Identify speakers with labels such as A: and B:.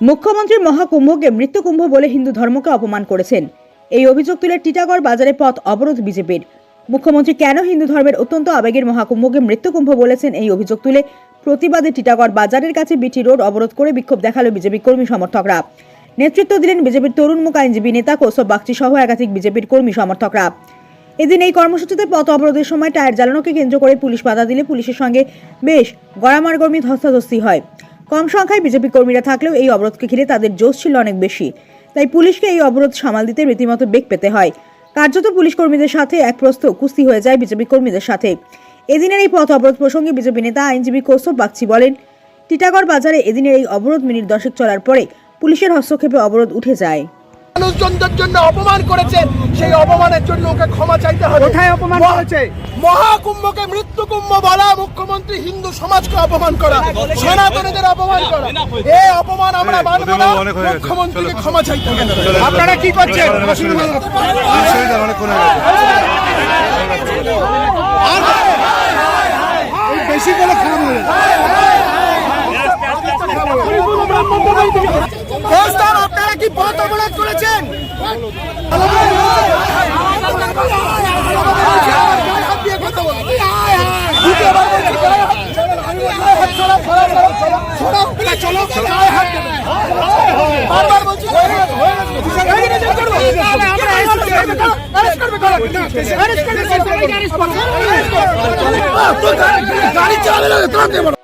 A: মুখ্যমন্ত্রী মহাকুম্ভকে মৃত্যুকুম্ভ বলে হিন্দু ধর্মকে অপমান করেছেন। এই অভিযোগ তুলে টিটাগড় বাজারে পথ অবরোধ বিজেপির। মুখ্যমন্ত্রী কেন হিন্দু ধর্মের অত্যন্ত আবেগের মহাকুম্ভকে মৃত্যুকুম্ভ বলেছেন এই অভিযোগ তুলে প্রতিবাদে টিটাগড় বাজারের কাছে বিটি রোড অবরোধ করে বিক্ষোভ দেখাল বিজেপি কর্মী সমর্থকরা। নেতৃত্ব দিলেন বিজেপির তরুণ মুখ আইনজীবী নেতা কৌশব বাগচি সহ একাধিক বিজেপির কর্মী সমর্থকরা। এদিন এই কর্মসূচিতে পথ অবরোধের সময় টায়ার জ্বালানোকে কেন্দ্র করে পুলিশ বাধা দিলে পুলিশের সঙ্গে বেশ গড়ামারগর্মী ধস্তাধস্তি হয়। কম সংখ্যায় বিজেপি কর্মীরা থাকলেও এই অবরোধকে ঘিরে তাদের জোশ ছিল অনেক বেশি। তাই পুলিশকে এই অবরোধ সামাল দিতে রীতিমতো বেগ পেতে হয়। কার্যত পুলিশ কর্মীদের সাথে এক প্রস্ত কুস্তি হয়ে যায় বিজেপি কর্মীদের সাথে। এদিনের এই পথ অবরোধ প্রসঙ্গে বিজেপি নেতা আইনজীবী কৌস্তব বাগচি বলেন, টিটাগড় বাজারে এদিনের এই অবরোধ মিনিট দশেক চলার পরে পুলিশের হস্তক্ষেপে অবরোধ উঠে যায়।
B: মানুষজনদের জন্য অপমান করেছেন সেই অপমানের জন্য ওকে ক্ষমা চাইতে হবে।
C: কোথায় অপমান করেছে?
B: মহাকুম্ভকে মৃত্যু কুম্ভ বলা মুখ্যমন্ত্রী হিন্দু সমাজকে অপমান করা সনাতনীদের অপমান করা। এই অপমান আমরা মানব না। মুখ্যমন্ত্রীকে ক্ষমা চাইতে হবে।
C: আপনারা কি করছেন? বেশি করে খারাপ হয়ে
B: আপনারা কি করেছেন হয়ে হয়ে। হয়ে গাড়ি- চালালে না, তোরা?